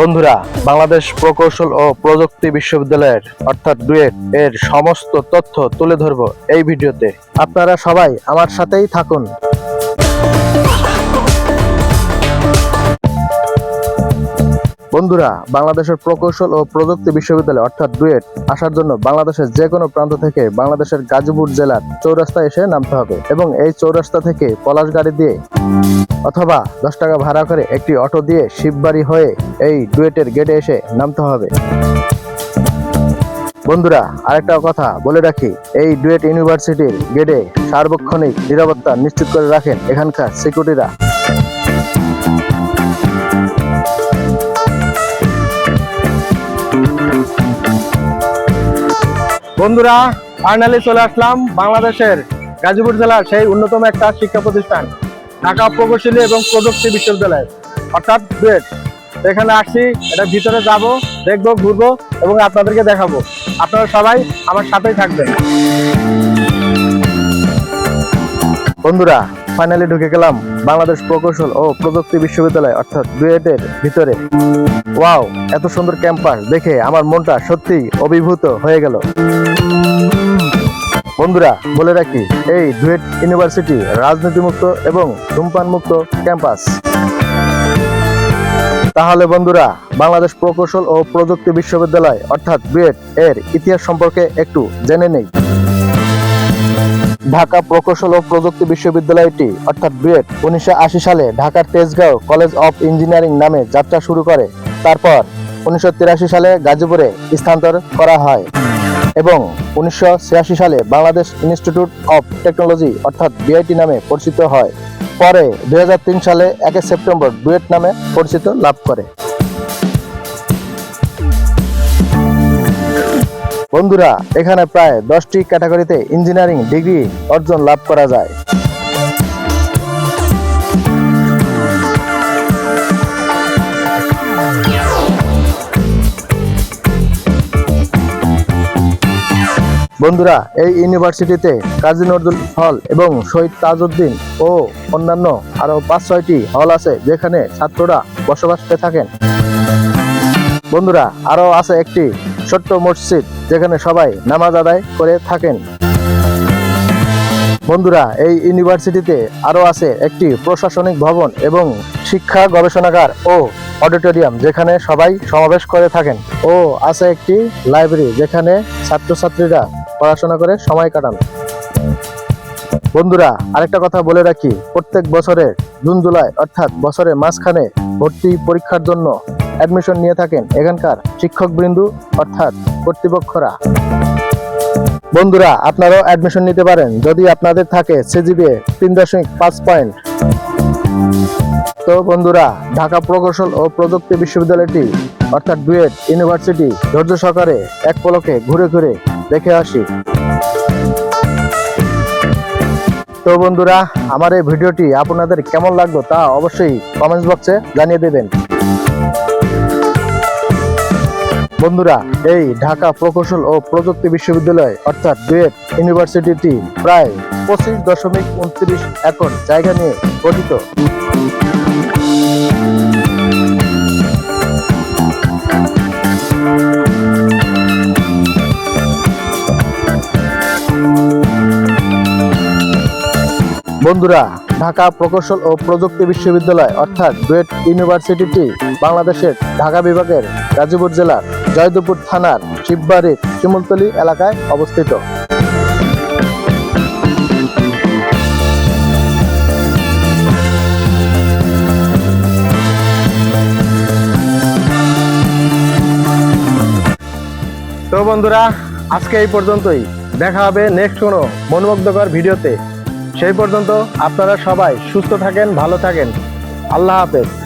বন্ধুরা, বাংলাদেশ প্রকৌশল ও প্রযুক্তি বিশ্ববিদ্যালয়ের অর্থাৎ ডুয়েট এর সমস্ত তথ্য তুলে ধরব এই ভিডিওতে। আপনারা সবাই আমার সাথেই থাকুন। বন্ধুরা, বাংলাদেশের প্রকৌশল ও প্রযুক্তি বিশ্ববিদ্যালয় অর্থাৎ ডুয়েট আসার জন্য বাংলাদেশের যে কোনো প্রান্ত থেকে বাংলাদেশের গাজীপুর জেলার চৌরাস্তায় এসে নামতে হবে এবং এই চৌরাস্তা থেকে পলাশ গাড়ি দিয়ে অথবা দশ টাকা ভাড়া করে একটি অটো দিয়ে শিববাড়ি হয়ে এই ডুয়েটের গেটে এসে নামতে হবে। বন্ধুরা, আরেকটা কথা বলে রাখি, এই ডুয়েট ইউনিভার্সিটির গেটে সার্বক্ষণিক নিরাপত্তা নিশ্চিত করে রাখেন এখানকার সিকিউরিটিরা। বন্ধুরা ফাইনালি চলে আসলাম বাংলাদেশের গাজীপুর জেলার সেই অন্যতম একটা শিক্ষা প্রতিষ্ঠান, ঢাকা প্রকৌশলী এবং প্রযুক্তি বিশ্ববিদ্যালয়। অর্থাৎ বেড এখানে আসছি, এটা ভিতরে যাব, দেখব, ঘুরবো এবং আপনাদেরকে দেখাবো। আপনারা সবাই আমার সাথেই থাকবেন। বন্ধুরা ফাইনালি ঢুকে গেলাম বাংলাদেশ প্রকৌশল ও প্রযুক্তি বিশ্ববিদ্যালয়, অর্থাৎ ডুয়েটের ভিতরে। ওয়াও, এত সুন্দর ক্যাম্পাস দেখে আমার মনটা সত্যি অভিভূত হয়ে গেল। বন্ধুরা, বলে রাখি, এই ডুয়েট ইউনিভার্সিটি রাজনীতিমুক্ত এবং ধূমপান মুক্ত ক্যাম্পাস। তাহলে বন্ধুরা, বাংলাদেশ প্রকৌশল ও প্রযুক্তি বিশ্ববিদ্যালয়, অর্থাৎ ডুয়েট এর ইতিহাস সম্পর্কে একটু জেনে নেই। ঢাকা প্রকৌশল ও প্রযুক্তি বিশ্ববিদ্যালয়টি, অর্থাৎ ডুয়েট উনিশশো সালে ঢাকার তেজগাঁও কলেজ অফ ইঞ্জিনিয়ারিং নামে যাত্রা শুরু করে। তারপর উনিশশো তিরাশি সালে গাজীপুরে স্থানান্তর করা হয় এবং উনিশশো ছিয়াশি সালে বাংলাদেশ ইনস্টিটিউট অফ টেকনোলজি, অর্থাৎ বিআইটি নামে পরিচিত হয়। পরে দুই হাজার তিন সালে একে সেপ্টেম্বর ডুয়েট নামে পরিচিত লাভ করে। বন্ধুরা, এখানে প্রায় দশটি ক্যাটাগরিতে ইঞ্জিনিয়ারিং ডিগ্রি অর্জন লাভ করা যায়। বন্ধুরা, এই ইউনিভার্সিটিতে কাজী নজরুল হল এবং শহীদ তাজউদ্দিন ও অন্যান্য আরও পাঁচ ছয়টি হল আছে যেখানে ছাত্ররা বসবাস করে থাকেন। বন্ধুরা আরও আছে একটি ছোট্ট মসজিদ যেখানে সবাই নামাজ আদায় করে থাকেন। বন্ধুরা, এই ইউনিভার্সিটিতে আরও আছে একটি প্রশাসনিক ভবন এবং শিক্ষা গবেষণাগার ও অডিটোরিয়াম যেখানে সবাই সমাবেশ করে থাকেন। ও আছে একটি লাইব্রেরি যেখানে ছাত্রছাত্রীরা পড়াশোনা করে সময় কাটান। বন্ধুরা, আরেকটা কথা বলে রাখি, প্রত্যেক বছরের জুন, জুলাই অর্থাৎ বছরের মাঝখানে ভর্তি পরীক্ষার জন্য অ্যাডমিশন নিয়ে থাকেন এখানকার শিক্ষক বৃন্দু অর্থাৎ কর্তৃপক্ষরা। বন্ধুরা, আপনারাও অ্যাডমিশন নিতে পারেন যদি আপনাদের থাকে সিজিবিএ তিন দশমিক পাঁচ পয়েন্ট। তো বন্ধুরা, ঢাকা প্রকৌশল ও প্রযুক্তি বিশ্ববিদ্যালয়টি, অর্থাৎ ডুয়েট ইউনিভার্সিটি, ধৈর্য সহকারে এক পলকে ঘুরে ঘুরে দেখে আসি। তো বন্ধুরা, আমার এই ভিডিওটি আপনাদের কেমন লাগল তা অবশ্যই কমেন্টস বক্সে জানিয়ে দেবেন। বন্ধুরা, এই ঢাকা প্রকৌশল ও প্রযুক্তি বিশ্ববিদ্যালয় অর্থাৎ ডুয়েট ইউনিভার্সিটিটি প্রায় পঁচিশ দশমিক উনত্রিশ একর জায়গা নিয়ে গঠিত। বন্ধুরা ঢাকা প্রকৌশল ও প্রযুক্তি বিশ্ববিদ্যালয়, অর্থাৎ ডুয়েট ইউনিভার্সিটিটি, বাংলাদেশের ঢাকা বিভাগের গাজীপুর জেলার জয়দেবপুর থানার শিববাড়ির শিমুলতলি এলাকায় অবস্থিত। তো বন্ধুরা, আজকে এই পর্যন্তই। দেখা হবে নেক্সট কোনো মনোমুগ্ধকর ভিডিওতে। সেই পর্যন্ত আপনারা সবাই সুস্থ থাকেন ভালো থাকেন। আল্লাহ হাফেজ।